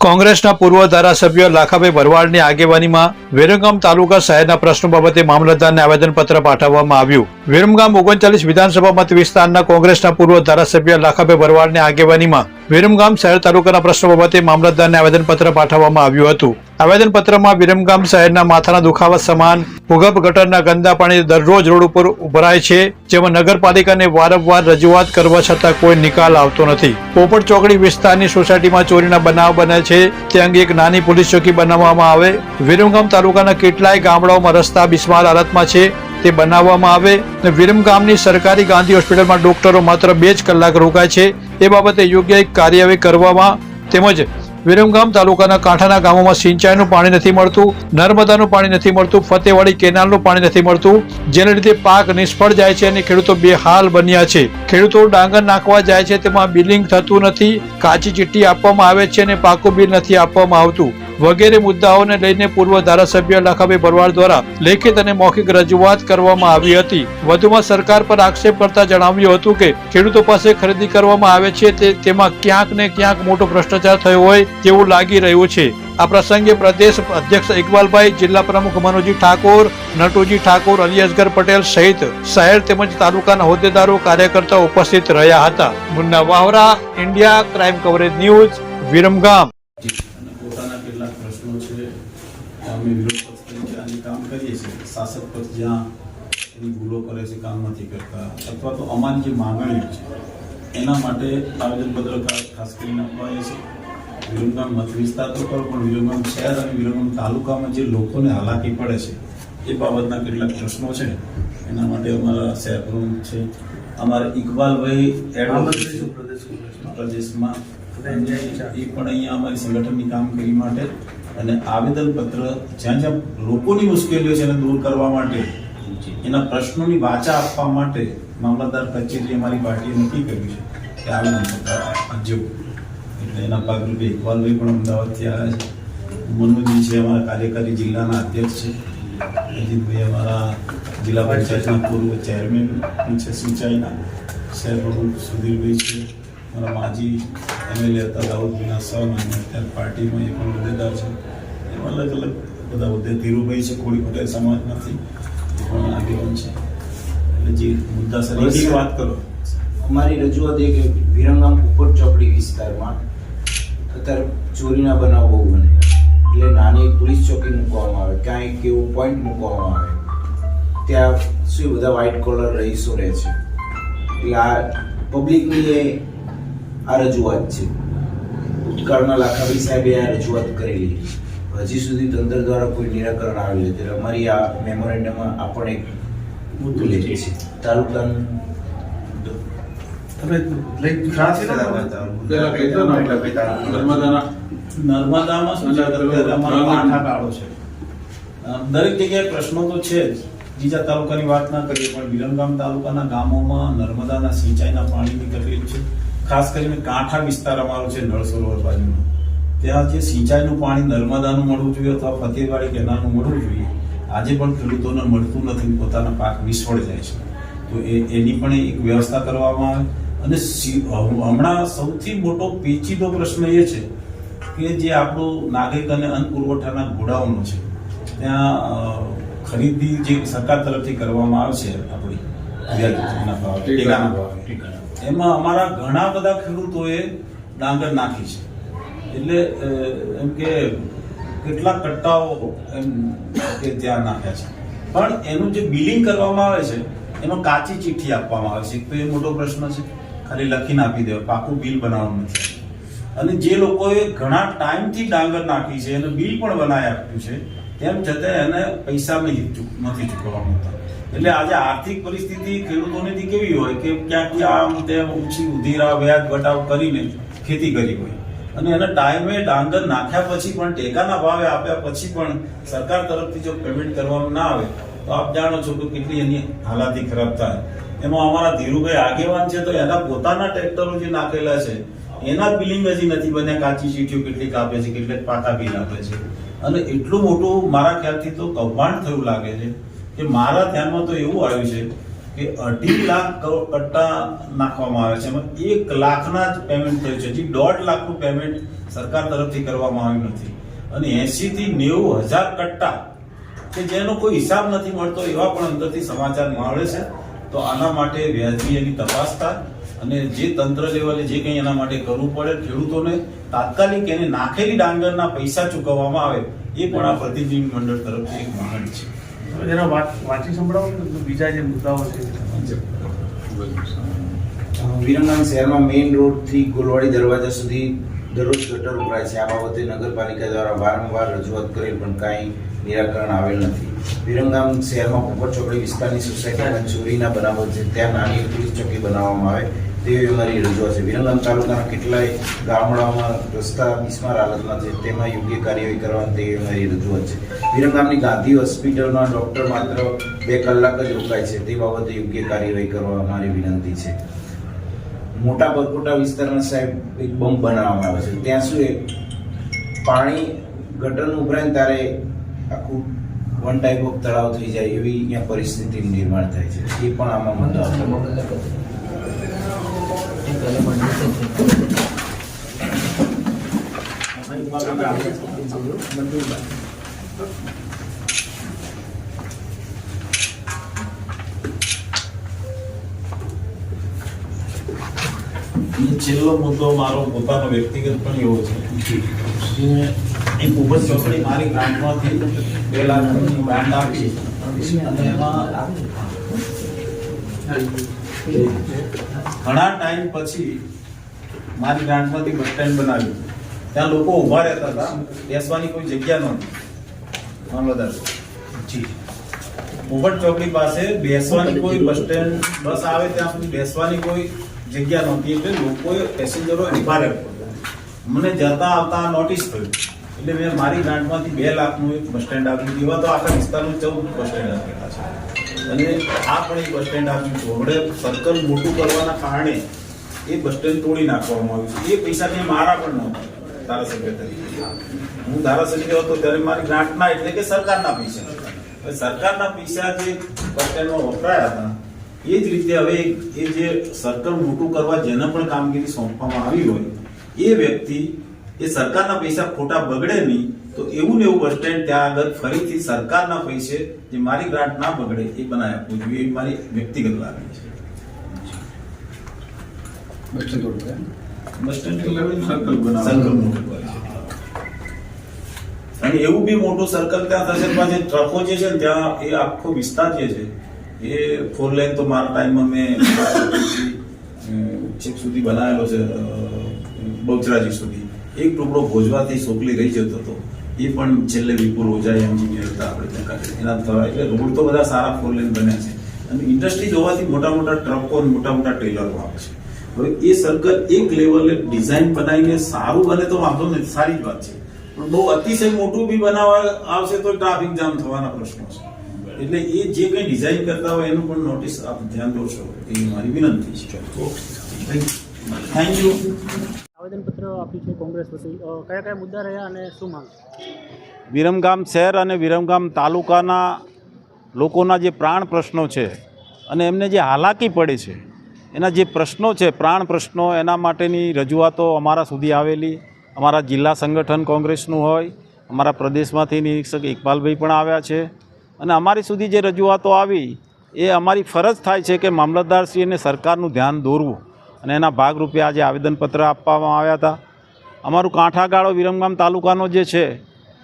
કોંગ્રેસના પૂર્વ ધારાસભ્ય લાખાભાઈ ભરવાડની આગેવાનીમાં વિરમગામ તાલુકા શહેરના પ્રશ્નો બાબતે મામલતદારને આવેદનપત્ર પાઠવવામાં આવ્યું. વિરમગામ ઓગણચાલીસ વિધાનસભા મત વિસ્તારના કોંગ્રેસના પૂર્વ ધારાસભ્ય લાખાભાઈ ભરવાડની આગેવાનીમાં વિરમગામ શહેર તાલુકાના પ્રશ્નો બાબતે મામલતદારને આવેદનપત્ર પાઠવવામાં આવ્યું હતું. આવેદનપત્રમાં વિરમગામ શહેરના માથાના દુખાવા સમાન ભૂગર્ભ ગટરના ગંદા પાણી દરરોજ રોડ ઉપર ઉભરાય છે, જેમાં નગરપાલિકાને વારંવાર રજૂઆત કરવા છતાં કોઈ નિકાલ આવતો નથી. પોપટ ચોકડી વિસ્તારની સોસાયટીમાં ચોરીના બનાવ બને છે, તે અંગે એક નાની પોલીસ ચોકી બનાવવામાં આવે. વિરમગામ તાલુકાના કેટલાય ગામડાઓમાં રસ્તા બિસ્માર હાલતમાં છે, તે બનાવવામાં આવે અને વિરમગામની સરકારી ગાંધી હોસ્પિટલમાં ડોક્ટરો માત્ર બે જ કલાક રોકાય છે. એ બાબતે યોગ્ય કાર્યવાહી કરવામાં તેમજ વિરમગામ તાલુકાના કાંઠાના ગામોમાં સિંચાઈનું પાણી નથી મળતું, નર્મદાનું પાણી નથી મળતું, ફતેવાડી કેનાલનું પાણી નથી મળતું. જેને લીધે પાક નિષ્ફળ જાય છે અને ખેડૂતો બેહાલ બન્યા છે. ખેડૂતો ડાંગર નાખવા જાય છે, તેમાં બિલિંગ થતું નથી, કાચી ચીઠ્ઠી આપવામાં આવે છે અને પાકું બિલ નથી આપવામાં આવતું. વગેરે મુદ્દાઓને લઈને પૂર્વ ધારાસભ્ય લખાભાઈ ભરવાડ દ્વારા લેખિત અને મૌખિક રજૂઆત કરવામાં આવી હતી. વધુમાં સરકાર પર આક્ષેપ કરતા જણાવ્યું હતું કે, ખેડૂતો પાસે ખરીદી કરવામાં આવે છે તે તેમાં ક્યાંક ને ક્યાંક મોટો ભ્રષ્ટાચાર થયો હોય તેવું લાગી રહ્યું છે. આ પ્રસંગે પ્રદેશ અધ્યક્ષ ઇકબાલભાઈ, જિલ્લા પ્રમુખ મનોજી ઠાકોર, નટુજી ઠાકોર અલી અસગર પટેલ સહિત શહેર તેમજ તાલુકાના હોદ્દેદારો, કાર્યકર્તાઓ ઉપસ્થિત રહ્યા હતા. Munna Vavra, India crime coverage news, Viramgam અને પોતાના કેટલાક પ્રશ્નો છે અમે વિરોધ પક્ષ તરીકે આજે કામ કરીએ છીએ શાસક પક્ષ જ્યાં એની ભૂલો કરે છે કામ નથી કરતા અથવા તો અમારી જે માગણીઓ છે એના માટે આવેદનપત્ર ખાસ કરીને અપાય છે વિરમગામ મત વિસ્તાર તો કરો પણ વિરમગામ શહેર અને વિરમગામ તાલુકામાં જે લોકોને હાલાકી પડે છે એ બાબતના કેટલાક પ્રશ્નો છે. એના માટે અમારા શહેર પ્રમુખ છે. અમારા ઇકબાલભાઈ એડવોકેટ પ્રદેશમાં એ પણ અહીંયા અમારી સંગઠનની કામગીરી માટે અને આવેદનપત્ર જ્યાં જ્યાં લોકોની મુશ્કેલીઓ છે એને દૂર કરવા માટે, એના પ્રશ્નોની વાચા આપવા માટે મામલતદાર કચેરી અમારી પાર્ટીએ નક્કી કર્યું છે કે આવેદનપત્ર આપજો. એટલે એના ભાગરૂપે ઇકબાલભાઈ પણ અમદાવાદથી આવ્યા છે. મનુજી છે, અમારા કાર્યકારી જિલ્લાના અધ્યક્ષ છે. અજીતભાઈ અમારા જિલ્લા પંચાયતના પૂર્વ ચેરમેન છે, સિંચાઈના. શહેર પ્રમુખ સુધીરભાઈ છે. મારા માજી એમએલએ હતા દાઉદભાઈના સન અને અત્યારે પાર્ટીમાં એ પણ હોદ્દેદાર છે. એમાં અલગ અલગ બધા હોદ્દે ધીરુભાઈ છે કોળી પટેલ સમાજમાંથી એ પણ આગેવાન છે. એટલે જે મુદ્દા સર વાત કરો. અમારી રજૂઆત એ કે વિરમગામ ઉપર ચોકડી વિસ્તારમાં અત્યારે ચોરીના બનાવ બહુ બને. એટલે નાની પોલીસ ચોકી મૂકવામાં આવે ક્યાંય એવો પોઈન્ટ મૂકવામાં આવે. ત્યાં શું બધા વ્હાઇટ કોલર રહીશો રહે છે. એટલે આ પબ્લિકની એ આ રજૂઆત છે. ભૂતકાળના લાખાભાઈ સાહેબે આ રજૂઆત કરેલી. હજી સુધી તંત્ર દ્વારા કોઈ નિરાકરણ આવ્યું નથી. અમારી આ મેમોરેન્ડમમાં આ પણ એક મુદ્દો લે છે. તાલુકાનું દરેક જગ્યાએ પ્રશ્નો તો છે જ. બીજા તાલુકાની વાત ના કરીએ પણ વિરમગામ તાલુકાના ગામોમાં નર્મદાના સિંચાઈના પાણીની તકલીફ છે. ખાસ કરીને કાંઠા વિસ્તાર અમારો છે નળ સરોવર બાજુનો ત્યાં જે સિંચાઈનું પાણી નર્મદાનું મળવું જોઈએ અથવા ફતેહવાડી કેનાલનું મળવું જોઈએ આજે પણ ખેડૂતોને મળતું નથી પોતાના પાક નિષ્ફળ જાય છે. તો એ એની પણ એક વ્યવસ્થા કરવામાં આવે. અને હમણાં સૌથી મોટો પેચીદો પ્રશ્ન એ છે કે જે આપણું નાગરિક અને અન્ન પુરવઠાના ગોડાઉનો છે ત્યાં ખરીદી જે સરકાર તરફથી કરવામાં આવશે આપણી ટેકાના ભાવે. એમાં અમારા ઘણા બધા ખેડૂતોએ ડાંગર નાખી છે. એટલે એમ કે કેટલા કટ્ટાઓ એમ કે ત્યાં નાખ્યા છે. પણ એનું જે બિલિંગ કરવામાં આવે છે, એમાં કાચી ચિઠ્ઠી આપવામાં આવે છે. તો એ મોટો પ્રશ્ન છે. ખાલી લખીને આપી દેવા. પાકું બિલ બનાવવાનું નથી. અને જે લોકોએ ઘણા ટાઈમથી ડાંગર નાખી છે અને બિલ પણ બનાવી આપ્યું છે, તેમ છતાં એને પૈસા નથી ચૂકવવા મળતા. એટલે આજે આર્થિક પરિસ્થિતિ ખેડૂતોની કેવી હોય કે ક્યાંક આમ તેમ ઊંચી ઉધીરા વ્યાજ ઘટાવ કરીને ખેતી કરી હોય. અને એના ટાઈમે ડાંગર નાખ્યા પછી પણ, ટેકાના ભાવે આપ્યા પછી પણ સરકાર તરફથી જો પેમેન્ટ કરવામાં ના આવે, તો આપ જાણો છો કે કેટલી એની હાલાતી ખરાબ થાય. એમાં અમારા ધીરુભાઈ આગેવાન છે, તો એના પોતાના ટ્રેક્ટરો જે નાખેલા છે, એના બિલિંગ હજી નથી બન્યા. કાચી ચીઠીઓ કેટલીક આપે છે, કેટલીક પાકા બિલ આપે છે. અને એટલું મોટું મારા ખ્યાલથી તો કૌભાંડ થયું લાગે છે. કે મારા ધ્યાનમાં તો એવું આવ્યું છે કે અઢી લાખ કટ્ટા નાખવામાં આવે છે. એમાં એક લાખના જ પેમેન્ટ થયું છે. હજી દોઢ લાખનું પેમેન્ટ સરકાર તરફથી કરવામાં આવ્યું નથી. અને એસી થી નેવું હજાર કટ્ટા કે જેનો કોઈ હિસાબ નથી મળતો એવા પણ અંદરથી સમાચાર મળે છે. તો આના માટે વ્યાજબી એની તપાસ થાય અને જે તંત્ર લેવલે જે કંઈ એના માટે કરવું પડે, ખેડૂતોને તાત્કાલિક એને નાખેલી ડાંગરના પૈસા ચૂકવવામાં આવે, એ પણ આ પ્રતિનિધિ મંડળ તરફથી એક માંગણી છે. વાત વાંચી સંભળાવો બીજા જે મુદ્દાઓ છે. વિરમગામ શહેરમાં મેઇન રોડથી ગોલવાડી દરવાજા સુધી દરરોજ ગટર ઉભરાય છે. આ બાબતે નગરપાલિકા દ્વારા વારંવાર રજૂઆત કરેલ પણ કાંઈ નિરાકરણ આવેલ નથી. વિરમગામ શહેરમાં પોપટ ચોકડી વિસ્તારની સોસાયટીમાં ચોરીના બનાવો છે. ત્યાં નાની પોલીસ ચોકી બનાવવામાં આવે. તેવી અમારી રજૂઆત છે. વિરમગામ તાલુકાના કેટલાય ગામડાઓમાં રસ્તા બિસ્માર હાલતમાં છે. તેમાં યોગ્ય કાર્યવાહી કરવાની તેવી અમારી રજૂઆત છે. વિરમગામની ગાંધી હોસ્પિટલમાં ડૉક્ટર માત્ર બે કલાક જ રોકાય છે. તે બાબતે યોગ્ય કાર્યવાહી કરવા અમારી વિનંતી છે. મોટા બરકોટા વિસ્તારમાં સાહેબ એક બમ્પ બનાવવામાં આવે છે. ત્યાં શું એ પાણી ગટરનું ઉભરાય ત્યારે આખું વન ટાઈપ ઓફ તળાવ થઈ જાય એવી અહીંયા પરિસ્થિતિનું નિર્માણ થાય છે. એ પણ આમાં મુદ્દા છેલ્લો મુદ્દો મારો પોતાનો વ્યક્તિગત પણ એવો છે એક ઉભર ચોકડી મારી ગ્રાન્ટમાંથી બે લાખની ગ્રાન્ટ આપી. અને એમાં ઘણા ટાઈમ પછી મારી ગ્રાન્ટમાંથી બસ સ્ટેન્ડ બનાવ્યું. ત્યાં લોકો ઊભા રહેતા હતા. બેસવાની કોઈ જગ્યા નહોતી. મામલતદાર જી. ઉભટ ચોકડી પાસે બેસવાની કોઈ બસ સ્ટેન્ડ બસ આવે ત્યાં સુધી બેસવાની કોઈ જગ્યા નહોતી. એટલે લોકોએ પેસેન્જરો ઊભા રહેવા મને જતા આવતા નોટિસ થયું. એટલે મેં મારી ગ્રાન્ટમાંથી બે લાખનું એક બસ સ્ટેન્ડ આપ્યું એવા તો આખા વિસ્તારનું ચૌદ બસ સ્ટેન્ડ આપેલા છે. અને આ પણ એક બસ સ્ટેન્ડ આપ્યું છે હવે સર્કલ મોટું કરવાના કારણે એ બસ સ્ટેન્ડ તોડી નાખવામાં આવ્યું છે. એ પૈસા મેં મારા પણ નહોતા. ધારાસભ્ય તરીકે. હું ધારાસભ્ય હતો ત્યારે મારી ગ્રાન્ટના એટલે કે સરકારના પૈસા. હવે સરકારના પૈસા જે બસ સ્ટેન્ડમાં વપરાયા હતા, એ જ રીતે હવે એ જે સર્કલ મોટું કરવા જેને પણ કામગીરી સોંપવામાં આવી હોય, એ વ્યક્તિ એ સરકારના પૈસા ખોટા બગડે નહીં તો એવું ને એવું બસ સ્ટેન્ડ ત્યાં આગળ ફરીથી સરકારના પૈસે જે મારી ગ્રાન્ટ ના બગડે એ બનાવી આપવું જોઈએ એ મારી વ્યક્તિગત લાગણી છે. બસ સ્ટેન્ડ એટલે સર્કલ સર્કલ મોટું અને એવું બી મોટું સર્કલ ત્યાં થશે જે ટ્રકો જે છે ત્યાં એ આખો વિસ્તાર જે છે એ ફોર લેન તો મારા ટાઈમમાં મેં છેક સુધી બનાવેલો છે બહુચરાજી સુધી. એક ટુકડો ભોજવાથી સોકલી રહી જતો હતો. એ પણ છેલ્લે વિપુલ ઓઝા એન્જિનિયર હતા આપણે ત્યાં કાઢે એના થવા એટલે રોડ તો બધા સારા ફોર લેન બન્યા છે. અને ઇન્ડસ્ટ્રી જોવાથી મોટા મોટા ટ્રકો અને મોટા મોટા ટ્રેલરો આવે છે. હવે એ સર્કલ એક લેવલે ડિઝાઇન બનાવીને સારું બને તો વાંધો નથી સારી જ વાત છે. પણ બહુ અતિશય મોટું બી બનાવવા આવશે તો ટ્રાફિક જામ થવાના પ્રશ્નો છે. એટલે એ જે કંઈ ડિઝાઇન કરતા હોય એનું પણ નોટિસ આપ ધ્યાન દોરશો. એ મારી વિનંતી છે. થેન્ક યુ આવેદનપત્ર આપ્યું છે કોંગ્રેસ વતી કયા કયા મુદ્દા રહ્યા અને શું માંગ? વિરમગામ શહેર અને વિરમગામ તાલુકાના લોકોના જે પ્રાણ પ્રશ્નો છે અને એમને જે હાલાકી પડે છે, એના જે પ્રશ્નો છે, પ્રાણ પ્રશ્નો, એના માટેની રજૂઆતો અમારા સુધી આવેલી. અમારા જિલ્લા સંગઠન કોંગ્રેસનું હોય, અમારા પ્રદેશમાંથી નિરીક્ષક ઇકબાલભાઈ પણ આવ્યા છે. અને અમારી સુધી જે રજૂઆતો આવી, એ અમારી ફરજ થાય છે કે મામલતદારશ્રી સરકારનું ધ્યાન દોરવું. અને એના ભાગરૂપે આજે આવેદનપત્ર આપવામાં આવ્યા હતા. અમારું કાંઠાગાળો વિરમગામ તાલુકાનો જે છે,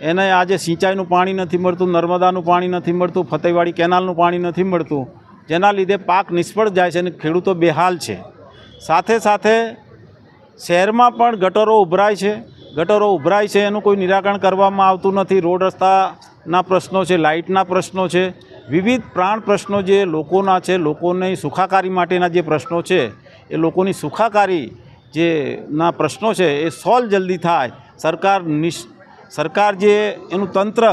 એને આજે સિંચાઈનું પાણી નથી મળતું, નર્મદાનું પાણી નથી મળતું, ફતેવાડી કેનાલનું પાણી નથી મળતું, જેના લીધે પાક નિષ્ફળ જાય છે અને ખેડૂતો બેહાલ છે. સાથે સાથે શહેરમાં પણ ગટરો ઉભરાય છે, ગટરો ઉભરાય છે, એનું કોઈ નિરાકરણ કરવામાં આવતું નથી. રોડ રસ્તાના પ્રશ્નો છે, લાઇટના પ્રશ્નો છે, વિવિધ પ્રાણ પ્રશ્નો જે લોકોના છે, લોકોની સુખાકારી માટેના જે પ્રશ્નો છે એ લોકોની સુખાકારી જે ના પ્રશ્નો છે એ સોલ્વ જલ્દી થાય. સરકાર નિશ, સરકાર જે એનું તંત્ર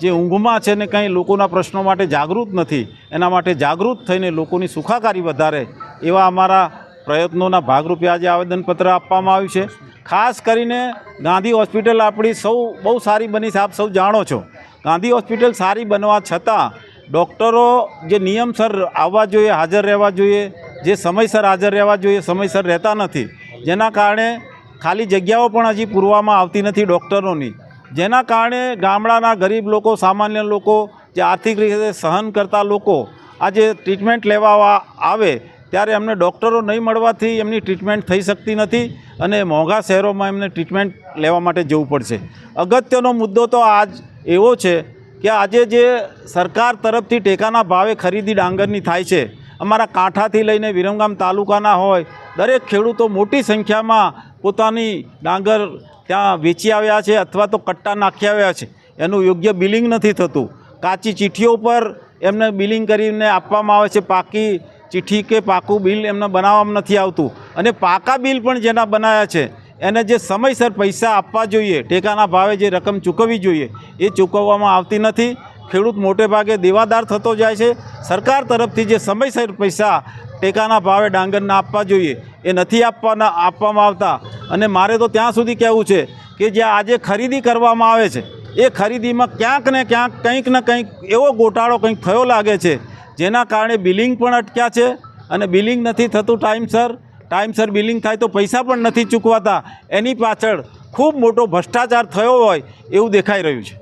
જે ઊંઘમાં છે ને કંઈ લોકોના પ્રશ્નો માટે જાગૃત નથી, એના માટે જાગૃત થઈને લોકોની સુખાકારી વધારે, એવા અમારા પ્રયત્નોના ભાગરૂપે આજે આવેદનપત્ર આપવામાં આવ્યું છે. ખાસ કરીને ગાંધી હોસ્પિટલ આપણી સૌ, બહુ સારી બની છે, આપ સૌ જાણો છો. ગાંધી હોસ્પિટલ સારી બનવા છતાં ડૉક્ટરો જે નિયમસર આવવા જોઈએ, હાજર રહેવા જોઈએ જે સમયસર હાજર રહેવા જોઈએ, સમયસર રહેતા નથી. જેના કારણે ખાલી જગ્યાઓ પણ હજી પૂરવામાં આવતી નથી ડૉક્ટરોની. જેના કારણે ગામડાના ગરીબ લોકો, સામાન્ય લોકો, જે આર્થિક રીતે સહન કરતા લોકો આજે ટ્રીટમેન્ટ લેવા આવે, ત્યારે એમને ડૉક્ટરો નહીં મળવાથી એમની ટ્રીટમેન્ટ થઈ શકતી નથી અને મોંઘા શહેરોમાં એમને ટ્રીટમેન્ટ લેવા માટે જવું પડશે. અગત્યનો મુદ્દો તો આજ એવો છે કે આજે જે સરકાર તરફથી ટેકાના ભાવે ખરીદી ડાંગરની થાય છે અમારા કાંઠાથી લઈને વિરમગામ તાલુકાના હોય, દરેક ખેડૂતો મોટી સંખ્યામાં પોતાની ડાંગર ત્યાં વેચી આવ્યા છે અથવા તો કટ્ટા નાખી આવ્યા છે. એનું યોગ્ય બિલિંગ નથી થતું. કાચી ચીઠીઓ પર એમને બિલિંગ કરીને આપવામાં આવે છે. પાકી ચિઠ્ઠી કે પાકું બિલ એમને બનાવવામાં નથી આવતું. અને પાકા બિલ પણ જેના બનાવ્યા છે, એને જે સમયસર પૈસા આપવા જોઈએ, ટેકાના ભાવે જે રકમ ચૂકવવી જોઈએ, એ ચૂકવવામાં આવતી નથી. ખેડૂત મોટે ભાગે દેવાદાર થતો જાય છે. સરકાર તરફથી જે સમયસર પૈસા ટેકાના ભાવે ડાંગરના આપવા જોઈએ, એ નથી આપવાના, આપવામાં આવતા. અને મારે તો ત્યાં સુધી કહેવું છે કે જે આજે ખરીદી કરવામાં આવે છે, એ ખરીદીમાં ક્યાંક ને ક્યાંક કંઈક ને કંઈક એવો ગોટાળો કંઈક થયો લાગે છે, જેના કારણે બિલિંગ પણ અટક્યા છે. અને બિલિંગ નથી થતું ટાઈમસર ટાઈમસર બિલિંગ થાય તો પૈસા પણ નથી ચૂકવાતા. એની પાછળ ખૂબ મોટો ભ્રષ્ટાચાર થયો હોય એવું દેખાઈ રહ્યું છે.